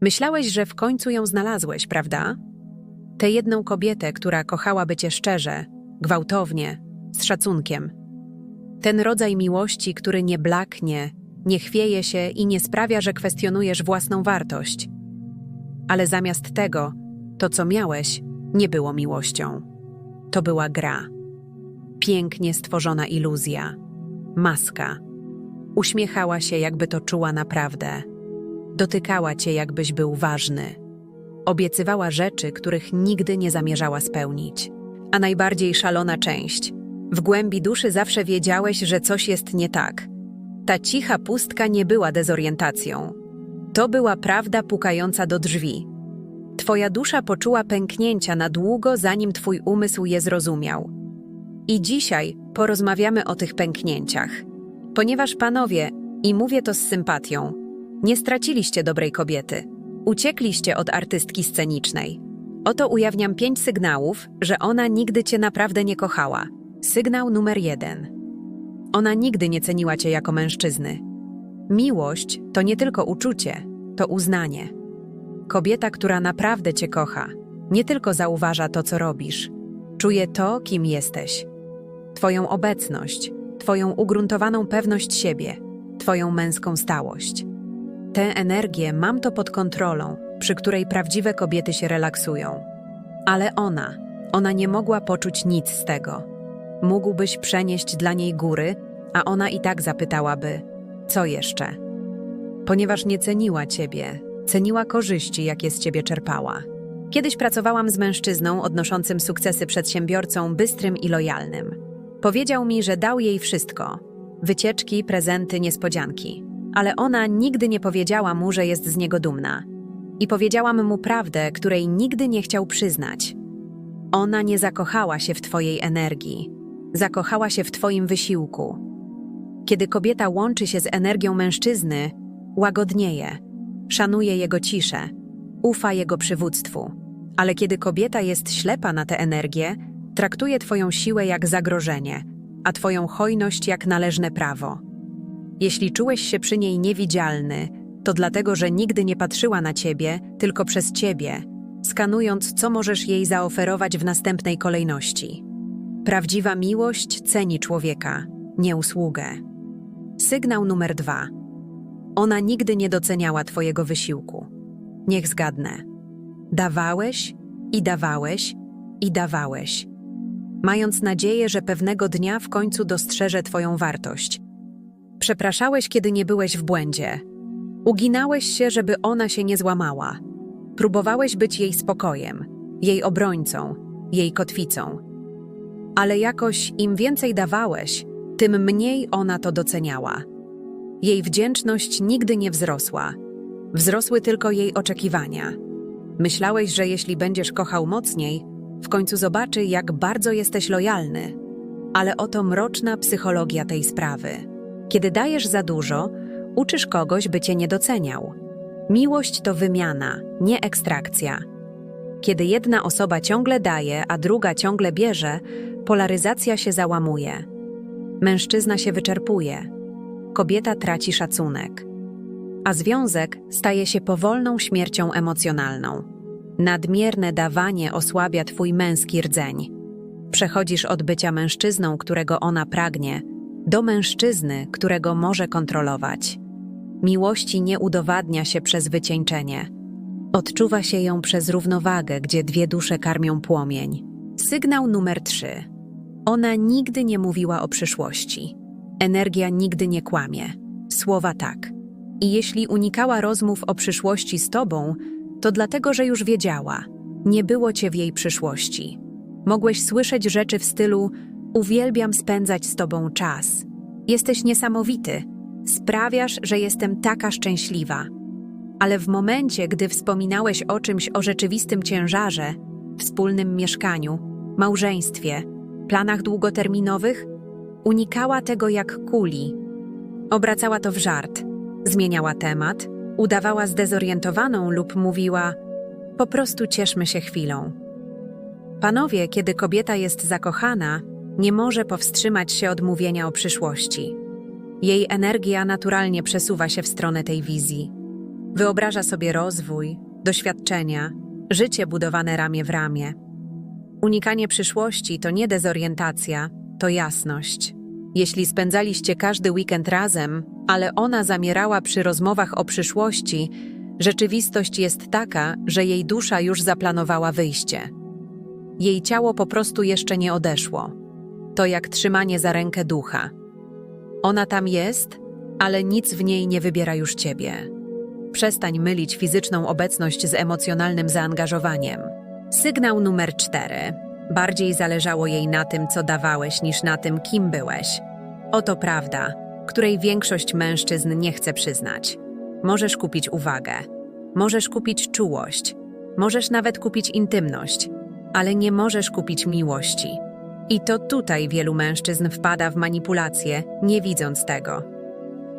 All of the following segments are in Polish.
Myślałeś, że w końcu ją znalazłeś, prawda? Tę jedną kobietę, która kochałaby cię szczerze, gwałtownie, z szacunkiem. Ten rodzaj miłości, który nie blaknie, nie chwieje się i nie sprawia, że kwestionujesz własną wartość. Ale zamiast tego, to co miałeś, nie było miłością. To była gra. Pięknie stworzona iluzja. Maska. Uśmiechała się, jakby to czuła naprawdę. Dotykała cię, jakbyś był ważny. Obiecywała rzeczy, których nigdy nie zamierzała spełnić. A najbardziej szalona część. W głębi duszy zawsze wiedziałeś, że coś jest nie tak. Ta cicha pustka nie była dezorientacją. To była prawda pukająca do drzwi. Twoja dusza poczuła pęknięcia na długo, zanim twój umysł je zrozumiał. I dzisiaj porozmawiamy o tych pęknięciach. Ponieważ panowie, i mówię to z sympatią, nie straciliście dobrej kobiety. Uciekliście od artystki scenicznej. Oto ujawniam pięć sygnałów, że ona nigdy cię naprawdę nie kochała. Sygnał numer jeden. Ona nigdy nie ceniła cię jako mężczyzny. Miłość to nie tylko uczucie, to uznanie. Kobieta, która naprawdę cię kocha, nie tylko zauważa to, co robisz, czuje to, kim jesteś. Twoją obecność, Twoją ugruntowaną pewność siebie, Twoją męską stałość. Tę energię mam to pod kontrolą, przy której prawdziwe kobiety się relaksują. Ale ona, ona nie mogła poczuć nic z tego. Mógłbyś przenieść dla niej góry, a ona i tak zapytałaby: Co jeszcze? Ponieważ nie ceniła ciebie, ceniła korzyści, jakie z ciebie czerpała. Kiedyś pracowałam z mężczyzną odnoszącym sukcesy przedsiębiorcą, bystrym i lojalnym. Powiedział mi, że dał jej wszystko: wycieczki, prezenty, niespodzianki. Ale ona nigdy nie powiedziała mu, że jest z niego dumna. I powiedziałam mu prawdę, której nigdy nie chciał przyznać. Ona nie zakochała się w twojej energii, zakochała się w twoim wysiłku. Kiedy kobieta łączy się z energią mężczyzny, łagodnieje, szanuje jego ciszę, ufa jego przywództwu. Ale kiedy kobieta jest ślepa na tę energię, traktuje twoją siłę jak zagrożenie, a twoją hojność jak należne prawo. Jeśli czułeś się przy niej niewidzialny, to dlatego, że nigdy nie patrzyła na ciebie, tylko przez ciebie, skanując, co możesz jej zaoferować w następnej kolejności. Prawdziwa miłość ceni człowieka, nie usługę. Sygnał numer dwa. Ona nigdy nie doceniała Twojego wysiłku. Niech zgadnę. Dawałeś i dawałeś i dawałeś, mając nadzieję, że pewnego dnia w końcu dostrzeże Twoją wartość. Przepraszałeś, kiedy nie byłeś w błędzie. Uginałeś się, żeby ona się nie złamała. Próbowałeś być jej spokojem, jej obrońcą, jej kotwicą. Ale jakoś im więcej dawałeś, tym mniej ona to doceniała. Jej wdzięczność nigdy nie wzrosła. Wzrosły tylko jej oczekiwania. Myślałeś, że jeśli będziesz kochał mocniej, w końcu zobaczy, jak bardzo jesteś lojalny. Ale oto mroczna psychologia tej sprawy. Kiedy dajesz za dużo, uczysz kogoś, by cię nie doceniał. Miłość to wymiana, nie ekstrakcja. Kiedy jedna osoba ciągle daje, a druga ciągle bierze, polaryzacja się załamuje. Mężczyzna się wyczerpuje, kobieta traci szacunek, a związek staje się powolną śmiercią emocjonalną. Nadmierne dawanie osłabia twój męski rdzeń. Przechodzisz od bycia mężczyzną, którego ona pragnie, do mężczyzny, którego może kontrolować. Miłości nie udowadnia się przez wycieńczenie. Odczuwa się ją przez równowagę, gdzie dwie dusze karmią płomień. Sygnał numer trzy. Ona nigdy nie mówiła o przyszłości. Energia nigdy nie kłamie. Słowa tak. I jeśli unikała rozmów o przyszłości z tobą, to dlatego, że już wiedziała. Nie było cię w jej przyszłości. Mogłeś słyszeć rzeczy w stylu: Uwielbiam spędzać z tobą czas. Jesteś niesamowity. Sprawiasz, że jestem taka szczęśliwa. Ale w momencie, gdy wspominałeś o czymś o rzeczywistym ciężarze, wspólnym mieszkaniu, małżeństwie, planach długoterminowych, unikała tego jak kuli. Obracała to w żart, zmieniała temat, udawała zdezorientowaną lub mówiła: Po prostu cieszmy się chwilą. Panowie, kiedy kobieta jest zakochana, nie może powstrzymać się od mówienia o przyszłości. Jej energia naturalnie przesuwa się w stronę tej wizji. Wyobraża sobie rozwój, doświadczenia, życie budowane ramię w ramię. Unikanie przyszłości to nie dezorientacja, to jasność. Jeśli spędzaliście każdy weekend razem, ale ona zamierała przy rozmowach o przyszłości, rzeczywistość jest taka, że jej dusza już zaplanowała wyjście. Jej ciało po prostu jeszcze nie odeszło. To jak trzymanie za rękę ducha. Ona tam jest, ale nic w niej nie wybiera już ciebie. Przestań mylić fizyczną obecność z emocjonalnym zaangażowaniem. Sygnał numer cztery. Bardziej zależało jej na tym, co dawałeś, niż na tym, kim byłeś. Oto prawda, której większość mężczyzn nie chce przyznać. Możesz kupić uwagę, możesz kupić czułość, możesz nawet kupić intymność, ale nie możesz kupić miłości. I to tutaj wielu mężczyzn wpada w manipulacje, nie widząc tego.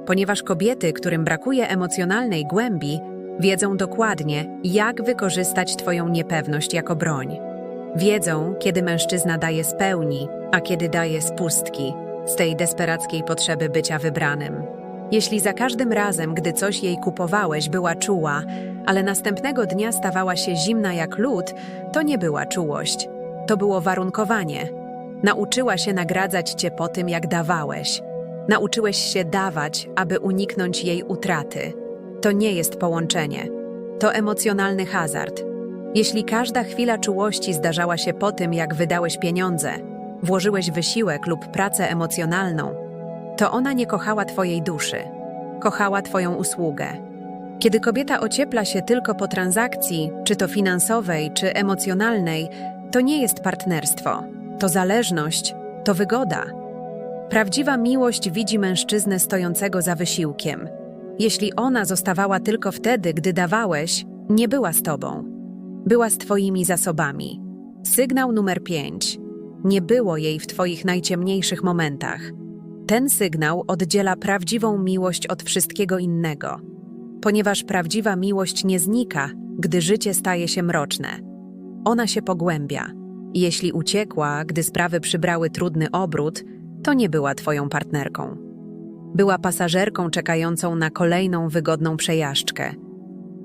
Ponieważ kobiety, którym brakuje emocjonalnej głębi, wiedzą dokładnie, jak wykorzystać Twoją niepewność jako broń. Wiedzą, kiedy mężczyzna daje z pełni, a kiedy daje z pustki, z tej desperackiej potrzeby bycia wybranym. Jeśli za każdym razem, gdy coś jej kupowałeś, była czuła, ale następnego dnia stawała się zimna jak lód, to nie była czułość. To było warunkowanie. Nauczyła się nagradzać cię po tym, jak dawałeś. Nauczyłeś się dawać, aby uniknąć jej utraty. To nie jest połączenie. To emocjonalny hazard. Jeśli każda chwila czułości zdarzała się po tym, jak wydałeś pieniądze, włożyłeś wysiłek lub pracę emocjonalną, to ona nie kochała Twojej duszy, kochała Twoją usługę. Kiedy kobieta ociepla się tylko po transakcji, czy to finansowej, czy emocjonalnej, to nie jest partnerstwo, to zależność, to wygoda. Prawdziwa miłość widzi mężczyznę stojącego za wysiłkiem. Jeśli ona zostawała tylko wtedy, gdy dawałeś, nie była z tobą. Była z twoimi zasobami. Sygnał numer 5. Nie było jej w twoich najciemniejszych momentach. Ten sygnał oddziela prawdziwą miłość od wszystkiego innego. Ponieważ prawdziwa miłość nie znika, gdy życie staje się mroczne. Ona się pogłębia. Jeśli uciekła, gdy sprawy przybrały trudny obrót, to nie była twoją partnerką. Była pasażerką czekającą na kolejną wygodną przejażdżkę.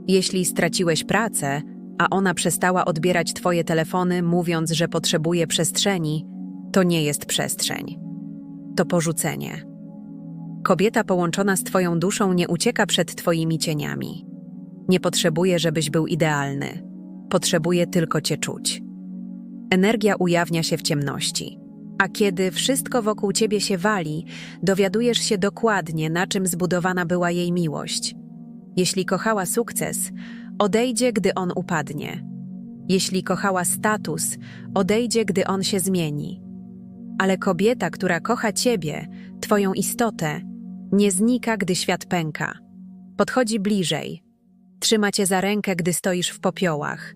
Jeśli straciłeś pracę, a ona przestała odbierać twoje telefony, mówiąc, że potrzebuje przestrzeni, to nie jest przestrzeń. To porzucenie. Kobieta połączona z twoją duszą nie ucieka przed twoimi cieniami. Nie potrzebuje, żebyś był idealny. Potrzebuje tylko cię czuć. Energia ujawnia się w ciemności. A kiedy wszystko wokół ciebie się wali, dowiadujesz się dokładnie, na czym zbudowana była jej miłość. Jeśli kochała sukces, odejdzie, gdy on upadnie. Jeśli kochała status, odejdzie, gdy on się zmieni. Ale kobieta, która kocha ciebie, twoją istotę, nie znika, gdy świat pęka. Podchodzi bliżej. Trzyma cię za rękę, gdy stoisz w popiołach.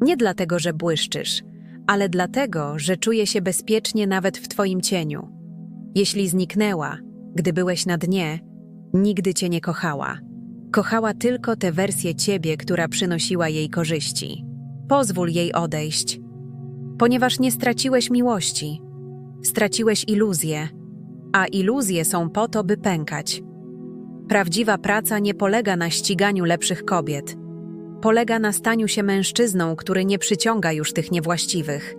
Nie dlatego, że błyszczysz, ale dlatego, że czuje się bezpiecznie nawet w twoim cieniu. Jeśli zniknęła, gdy byłeś na dnie, nigdy cię nie kochała. Kochała tylko tę wersję ciebie, która przynosiła jej korzyści. Pozwól jej odejść, ponieważ nie straciłeś miłości. Straciłeś iluzję, a iluzje są po to, by pękać. Prawdziwa praca nie polega na ściganiu lepszych kobiet. Polega na staniu się mężczyzną, który nie przyciąga już tych niewłaściwych.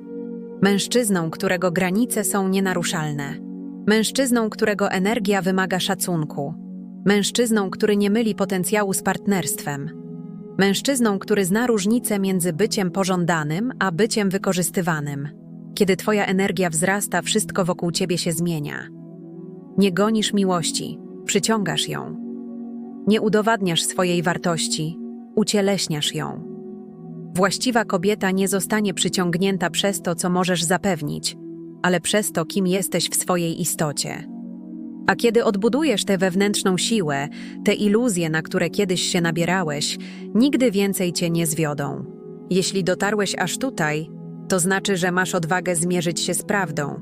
Mężczyzną, którego granice są nienaruszalne. Mężczyzną, którego energia wymaga szacunku. Mężczyzną, który nie myli potencjału z partnerstwem. Mężczyzną, który zna różnicę między byciem pożądanym a byciem wykorzystywanym. Kiedy twoja energia wzrasta, wszystko wokół ciebie się zmienia. Nie gonisz miłości, przyciągasz ją. Nie udowadniasz swojej wartości, ucieleśniasz ją. Właściwa kobieta nie zostanie przyciągnięta przez to, co możesz zapewnić, ale przez to, kim jesteś w swojej istocie. A kiedy odbudujesz tę wewnętrzną siłę, te iluzje, na które kiedyś się nabierałeś, nigdy więcej cię nie zwiodą. Jeśli dotarłeś aż tutaj, to znaczy, że masz odwagę zmierzyć się z prawdą.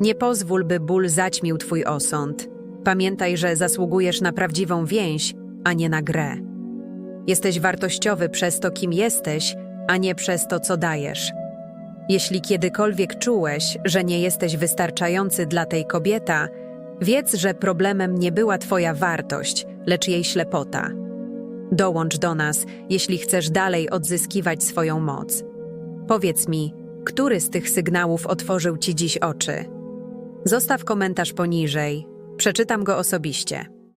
Nie pozwól, by ból zaćmił twój osąd. Pamiętaj, że zasługujesz na prawdziwą więź, a nie na grę. Jesteś wartościowy przez to, kim jesteś, a nie przez to, co dajesz. Jeśli kiedykolwiek czułeś, że nie jesteś wystarczający dla tej kobieta, wiedz, że problemem nie była Twoja wartość, lecz jej ślepota. Dołącz do nas, jeśli chcesz dalej odzyskiwać swoją moc. Powiedz mi, który z tych sygnałów otworzył ci dziś oczy? Zostaw komentarz poniżej, przeczytam go osobiście.